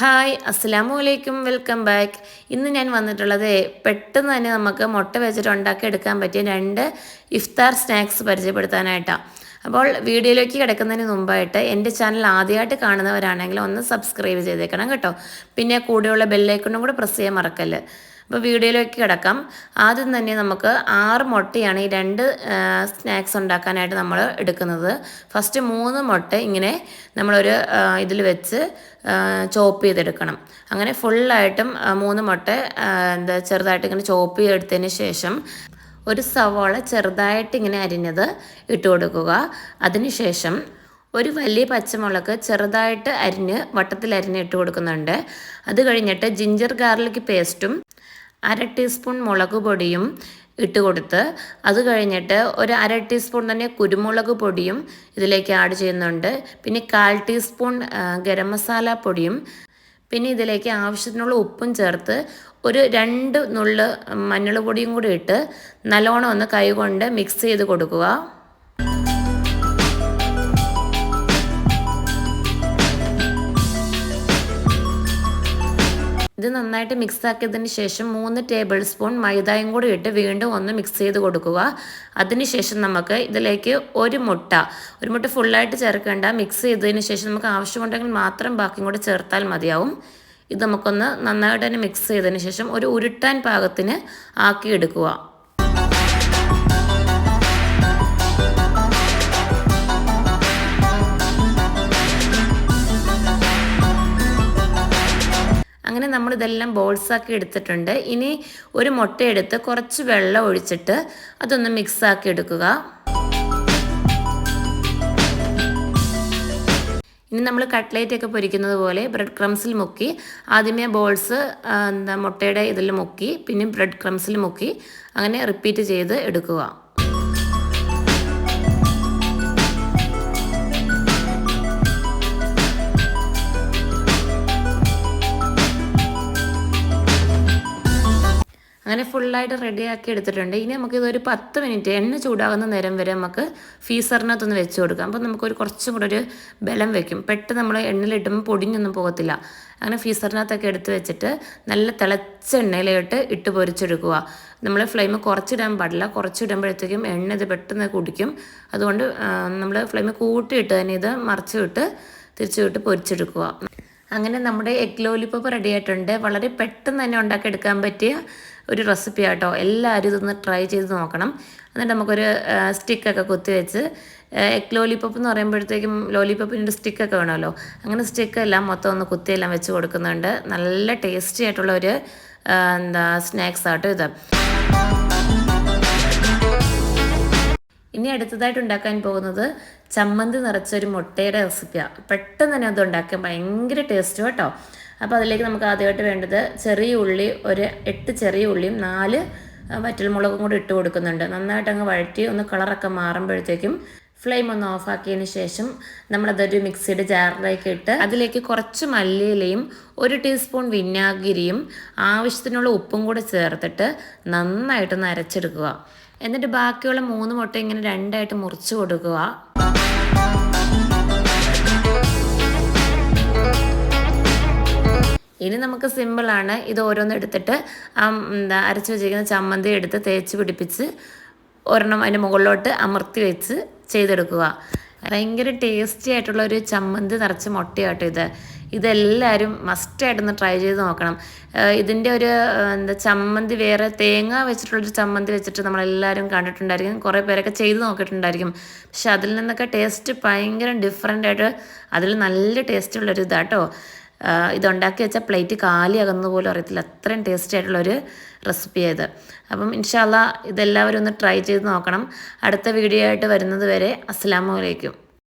Hi അസ്സാം വലൈക്കും welcome back. ഇന്ന് ഞാൻ വന്നിട്ടുള്ളത് പെട്ടെന്ന് തന്നെ നമുക്ക് മുട്ട വെച്ചിട്ട് ഉണ്ടാക്കി എടുക്കാൻ പറ്റിയ രണ്ട് ഇഫ്താർ സ്നാക്സ് പരിചയപ്പെടുത്താനായിട്ടാണ് അപ്പോൾ വീഡിയോയിലേക്ക് കിടക്കുന്നതിന് മുമ്പായിട്ട് എന്റെ ചാനൽ ആദ്യമായിട്ട് കാണുന്നവരാണെങ്കിൽ ഒന്ന് സബ്സ്ക്രൈബ് ചെയ്തേക്കണം കേട്ടോ. പിന്നെ കൂടെയുള്ള ബെല്ലൈക്കണും കൂടെ പ്രസ് ചെയ്യാൻ മറക്കല്ല്. അപ്പോൾ വീഡിയോയിലേക്ക് കിടക്കാം. ആദ്യം തന്നെ നമുക്ക് ആറ് മുട്ടയാണ് ഈ രണ്ട് സ്നാക്സ് ഉണ്ടാക്കാനായിട്ട് നമ്മൾ എടുക്കുന്നത്. ഫസ്റ്റ് മൂന്ന് മുട്ട ഇങ്ങനെ നമ്മളൊരു ഇതിൽ വെച്ച് ചോപ്പ് ചെയ്തെടുക്കണം. അങ്ങനെ ഫുള്ളായിട്ടും മൂന്ന് മുട്ട എന്താ ചെറുതായിട്ട് ഇങ്ങനെ ചോപ്പ് ചെയ്തെടുത്തതിന് ശേഷം ഒരു സവാള ചെറുതായിട്ട് ഇങ്ങനെ അരിഞ്ഞത് ഇട്ട് കൊടുക്കുക. അതിനുശേഷം ഒരു വലിയ പച്ചമുളക് ചെറുതായിട്ട് അരിഞ്ഞ് വട്ടത്തിൽ അരിഞ്ഞ് ഇട്ട് കൊടുക്കുന്നുണ്ട്. അത് കഴിഞ്ഞിട്ട് ജിഞ്ചർ ഗാർലിക് പേസ്റ്റും അര ടീസ്പൂൺ മുളക് പൊടിയും ഇട്ട് കൊടുത്ത് അത് കഴിഞ്ഞിട്ട് ഒരു അര ടീസ്പൂൺ തന്നെ കുരുമുളക് പൊടിയും ഇതിലേക്ക് ആഡ് ചെയ്യുന്നുണ്ട്. പിന്നെ കാൽ ടീസ്പൂൺ ഗരം മസാല പൊടിയും പിന്നെ ഇതിലേക്ക് ആവശ്യത്തിനുള്ള ഉപ്പും ചേർത്ത് ഒരു രണ്ട് നുള്ള് മഞ്ഞൾ പൊടിയും കൂടി ഇട്ട് നല്ലോണം ഒന്ന് കൈകൊണ്ട് മിക്സ് ചെയ്ത് കൊടുക്കുക. ഇത് നന്നായിട്ട് മിക്സ് ആക്കിയതിന് ശേഷം മൂന്ന് ടേബിൾ സ്പൂൺ മൈദയും കൂടി ഇട്ട് വീണ്ടും ഒന്ന് മിക്സ് ചെയ്ത് കൊടുക്കുക. അതിനുശേഷം നമുക്ക് ഇതിലേക്ക് ഒരു മുട്ട ഒരു മുട്ട ഫുള്ളായിട്ട് ചേർക്കേണ്ട. മിക്സ് ചെയ്തതിന് ശേഷം നമുക്ക് ആവശ്യമുണ്ടെങ്കിൽ മാത്രം ബാക്കിയും കൂടി ചേർത്താൽ മതിയാവും. ഇത് നമുക്കൊന്ന് നന്നായിട്ട് തന്നെ മിക്സ് ചെയ്തതിന് ശേഷം ഒരു ഉരുട്ടാൻ പാകത്തിന് ആക്കി അങ്ങനെ നമ്മൾ ഇതെല്ലാം ബോൾസാക്കി എടുത്തിട്ടുണ്ട്. ഇനി ഒരു മുട്ട എടുത്ത് കുറച്ച് വെള്ളം ഒഴിച്ചിട്ട് അതൊന്ന് മിക്സാക്കി എടുക്കുക. ഇനി നമ്മൾ കട്ട്ലേറ്റ് ഒക്കെ പൊരിക്കുന്നത് പോലെ ബ്രെഡ് ക്രംസിൽ മുക്കി ആദ്യമേ ബോൾസ് എന്താ മുട്ടയുടെ ഇതിൽ മുക്കി പിന്നെ ബ്രെഡ് ക്രംസിൽ മുക്കി അങ്ങനെ റിപ്പീറ്റ് ചെയ്ത് എടുക്കുക. അങ്ങനെ ഫുള്ളായിട്ട് റെഡിയാക്കി എടുത്തിട്ടുണ്ട്. ഇനി നമുക്ക് ഇതൊരു പത്ത് മിനിറ്റ് എണ്ണ ചൂടാകുന്ന നേരം വരെ നമുക്ക് ഫീസറിനകത്തൊന്ന് വെച്ച് കൊടുക്കാം. അപ്പോൾ നമുക്കൊരു കുറച്ചും കൂടെ ഒരു ബലം വെക്കും. പെട്ടെന്ന് നമ്മൾ എണ്ണയിലിട്ടുമ്പോൾ പൊടിഞ്ഞൊന്നും പോകത്തില്ല. അങ്ങനെ ഫീസറിനകത്തൊക്കെ എടുത്ത് വെച്ചിട്ട് നല്ല തിളച്ച എണ്ണയിലോട്ട് ഇട്ട് പൊരിച്ചെടുക്കുക. നമ്മൾ ഫ്ലെയിം കുറച്ചിടാൻ പാടില്ല. കുറച്ചിടുമ്പോഴത്തേക്കും എണ്ണ ഇത് പെട്ടെന്ന് കുടിക്കും. അതുകൊണ്ട് നമ്മൾ ഫ്ലെയിം കൂട്ടിയിട്ട് തന്നെ ഇത് മറിച്ച് വിട്ട് തിരിച്ചു വിട്ട് പൊരിച്ചെടുക്കുക. അങ്ങനെ നമ്മുടെ എഗ് ലോലിപ്പോപ്പ് റെഡി ആയിട്ടുണ്ട്. വളരെ പെട്ടെന്ന് തന്നെ ഉണ്ടാക്കിയെടുക്കാൻ പറ്റിയ ഒരു റെസിപ്പി ആട്ടോ. എല്ലാവരും ഇതൊന്ന് ട്രൈ ചെയ്ത് നോക്കണം. എന്നിട്ട് നമുക്കൊരു സ്റ്റിക്കൊക്കെ കുത്തി വെച്ച് എഗ് ലോലിപ്പോപ്പ് എന്ന് പറയുമ്പോഴത്തേക്കും ലോലിപ്പോപ്പിന്റെ സ്റ്റിക്കൊക്കെ വേണമല്ലോ. അങ്ങനെ സ്റ്റിക്കെല്ലാം മൊത്തം ഒന്ന് കുത്തിയെല്ലാം വെച്ച് കൊടുക്കുന്നുണ്ട്. നല്ല ടേസ്റ്റി ആയിട്ടുള്ള ഒരു എന്താ സ്നാക്സ് ആട്ടോ ഇത്. ഇനി അടുത്തതായിട്ട് ഉണ്ടാക്കാൻ പോകുന്നത് ചമ്മന്തി നിറച്ചൊരു മുട്ടയുടെ റെസിപ്പിയാണ് പെട്ടെന്ന് തന്നെ അത് ഉണ്ടാക്കാൻ ഭയങ്കര ടേസ്റ്റ് കേട്ടോ അപ്പോൾ അതിലേക്ക് നമുക്ക് ആദ്യമായിട്ട് വേണ്ടത് ചെറിയ ഉള്ളി ഒരു എട്ട് ചെറിയ ഉള്ളിയും നാല് വറ്റൽമുളകും കൂടി ഇട്ട് കൊടുക്കുന്നുണ്ട്. നന്നായിട്ട് അങ്ങ് വഴറ്റി ഒന്ന് കളറൊക്കെ മാറുമ്പോഴത്തേക്കും ഫ്ലെയിം ഒന്ന് ഓഫാക്കിയതിന് ശേഷം നമ്മളതൊരു മിക്സിയുടെ ജാറിലേക്ക് ഇട്ട് അതിലേക്ക് കുറച്ച് മല്ലിയിലയും ഒരു ടീസ്പൂൺ വിനാഗിരിയും ആവശ്യത്തിനുള്ള ഉപ്പും കൂടെ ചേർത്തിട്ട് നന്നായിട്ടൊന്ന് അരച്ചെടുക്കുക. എന്നിട്ട് ബാക്കിയുള്ള മൂന്ന് മുട്ട ഇങ്ങനെ രണ്ടായിട്ട് മുറിച്ച് കൊടുക്കുക. ഇനി നമുക്ക് സിമ്പിളാണ് ഇത് ഓരോന്ന് എടുത്തിട്ട് ആ എന്താ അരച്ച് വെച്ചിരിക്കുന്ന ചമ്മന്തി എടുത്ത് തേച്ച് പിടിപ്പിച്ച് ഒരെണ്ണം അതിന്റെ മുകളിലോട്ട് അമർത്തി വെച്ച് ചെയ്തെടുക്കുക. ഭയങ്കര ടേസ്റ്റി ആയിട്ടുള്ള ഒരു ചമ്മന്തി നിറച്ച് മുട്ടയാട്ടോ ഇത്. ഇതെല്ലാവരും മസ്റ്റായിട്ടൊന്ന് ട്രൈ ചെയ്ത് നോക്കണം. ഇതിന്റെ ഒരു എന്താ ചമ്മന്തി വേറെ തേങ്ങ വെച്ചിട്ടുള്ളൊരു ചമ്മന്തി വെച്ചിട്ട് നമ്മളെല്ലാവരും കണ്ടിട്ടുണ്ടായിരിക്കും. കുറേ പേരൊക്കെ ചെയ്ത് നോക്കിയിട്ടുണ്ടായിരിക്കും. പക്ഷെ അതിൽ നിന്നൊക്കെ ടേസ്റ്റ് ഭയങ്കര ഡിഫറെന്റ് ആയിട്ട് അതിൽ നല്ല ടേസ്റ്റുള്ളൊരു ഇതാട്ടോ ഇതുണ്ടാക്കി വെച്ചാൽ പ്ലേറ്റ് കാലിയാകുന്ന പോലും അറിയത്തില്ല. അത്രയും ടേസ്റ്റി ആയിട്ടുള്ളൊരു റെസിപ്പി ആയത് അപ്പം ഇൻഷാല്ല ഇതെല്ലാവരും ഒന്ന് ട്രൈ ചെയ്ത് നോക്കണം. അടുത്ത വീഡിയോ ആയിട്ട് വരുന്നത് വരെ അസ്സാം വലൈക്കും